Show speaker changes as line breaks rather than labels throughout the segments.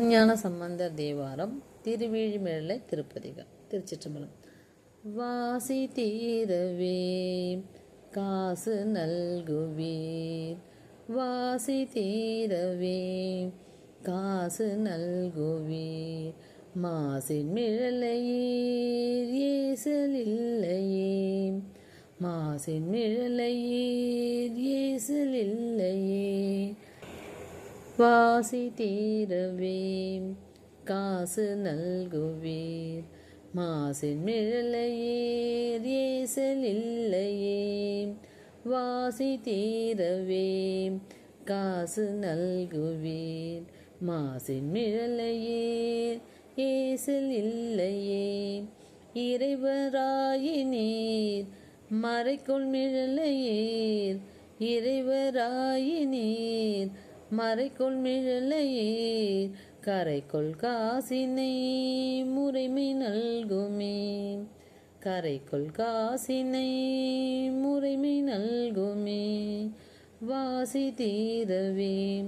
ஞான சம்பந்தர் தேவாரம் திருவிழிமேலை திருப்பதிகம் திருச்சிற்றம்பலம். வாசி தீரவே காசு நல்குவீர். வாசி தீரவே காசு நல்குவீர். மாசின் மிழலையீர் ஏசல் இல்லையே. மாசின் மிழலையீர் ஏசல் இல்லையே. தீரவே காசு நல்குவீர். மாசின் மிழலையேர் ஏசலில்லையே வாசி தீரவே காசு நல்குவீர். மாசின் மிழலையேர் ஏசல் இல்லையே இறைவராயினீர் மறைக்குள் மிழலையீர் இறைவராயினீர் மறைக்குள் மிழலையீர் கரைக்குள் காசினை முறைமை நல்குமே. கரைக்குள் காசினை முறைமை நல்குமே. வாசி தீரவே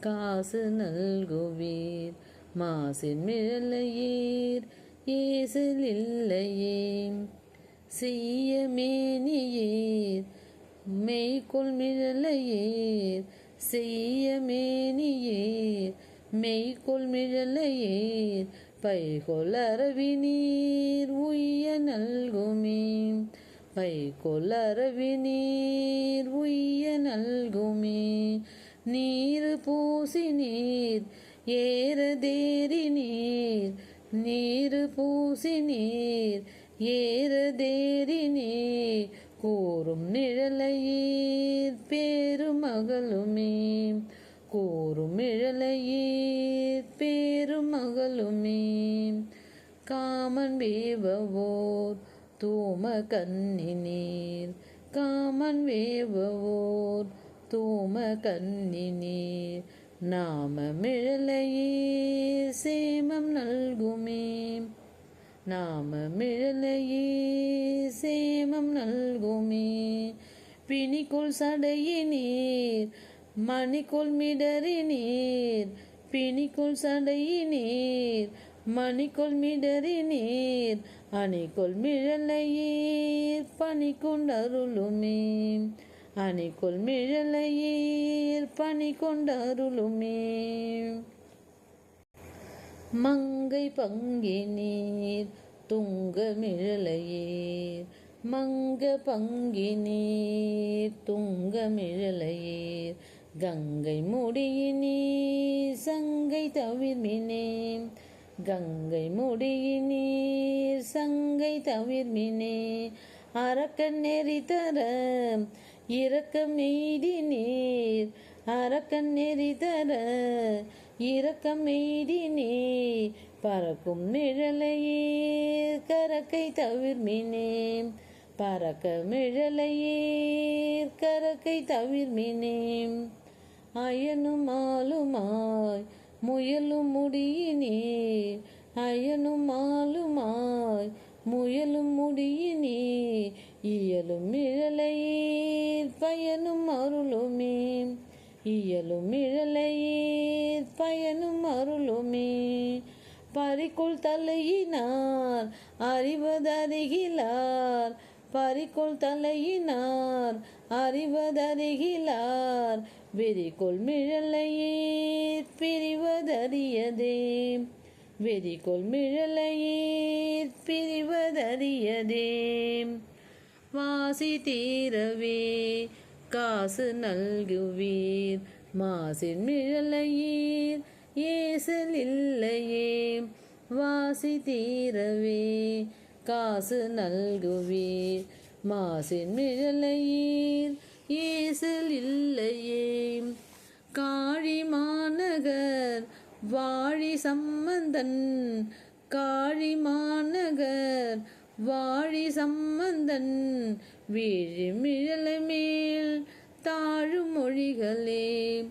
காசு நல்குவீர். மாசின் மிழலையீர் ஏசல் இல்லையே செய்ய மேனியீர் மெய்கொள் மிழலையீர் செய்ய மேனியீர் மெய்கொள் மிழலையீர் பைகொள் அரவி நீர் உய்ய நல்குமே. பைகொள் அரவி நீர் உய்ய நல்குமே. நீர் பூசி நீர் ஏற ஏறதேறி நீர். நீர் பூசி நீர் ஏற ஏறதேறி நீர். கூறும் நிழலையீர் பேருமகளுமே. கூறும் இழலையீர் பேருமகளுமே. காமன் வேவவோர் தூம கண்ணினீர். காமன் வேவவோர் தூம கண்ணினீர். நாம மிழலையீர் சேமம் நல்குமே. நாம மிழலையே சேமம் நல்குமே. பிணிக்குள் சடையினீர் மணிக்குள் மிடறினீர். பிணிக்குள் சடையினீர் மணிக்குள் மிடறினீர். அணிக்குள் மிழலையீர் பணிக்குண்டருளுமே அணிக்குள் மிழலையீர் பணிக்குண்டருளுமே மங்கை பங்கினீர் துங்க மிழலையீர் மங்க பங்கினீர் துங்க மிழலையீர் கங்கை முடியினீர் சங்கை தவிர்மினே கங்கை முடியினீர் சங்கை தவிர்மினே அரக்கன் நெறி தர இறக்க மீதி நீர் அரக்கன் நெறி தர இறக்க மீதி நீர் பறக்கும் நிழலையே கரக்கை தவிர்மினே. பறக்க மிழலையே கரக்கை தவிர்மினே. அயனும் ஆளுமாய் முயலும் முடியினீர் அயனும் ஆளுமாய் முயலும் முடியினே. இயலும் இழலையீர் பயனும் அருளுமே. இயலும் இழலையீர் பயனும் அருளுமே. பறிக்குள் தலையினார் அறிவதறிகிலார் பறிக்குள் தலையினார் அறிவதறிகிலார் வெறிக்குள் மிழலையீர் பிரிவதறியதே. வெறிக்குள் மிழலையீர் பிரிவதறியதே. வாசி தீரவே காசு நல்குவீர். மாசின் மிழலையீர் ஏசல் இல்லையே வாசி தீரவே காசு நல்குவீர் மாசின் நிழலையீர் ஏசல் இல்லையே காழி மாநகர் வாழி சம்பந்தன். காழி மாநகர் வாழி சம்பந்தன். வீழி மிழலை மேல் தாழும் மொழிகளே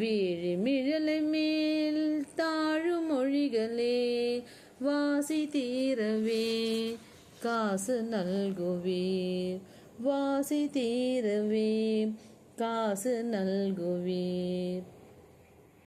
வீழிமிழலை மேல் தாழும் மொழிகளே வாசி தீரவே காசு நல்குவீர். வாசி தீரவே காசு நல்குவீர்.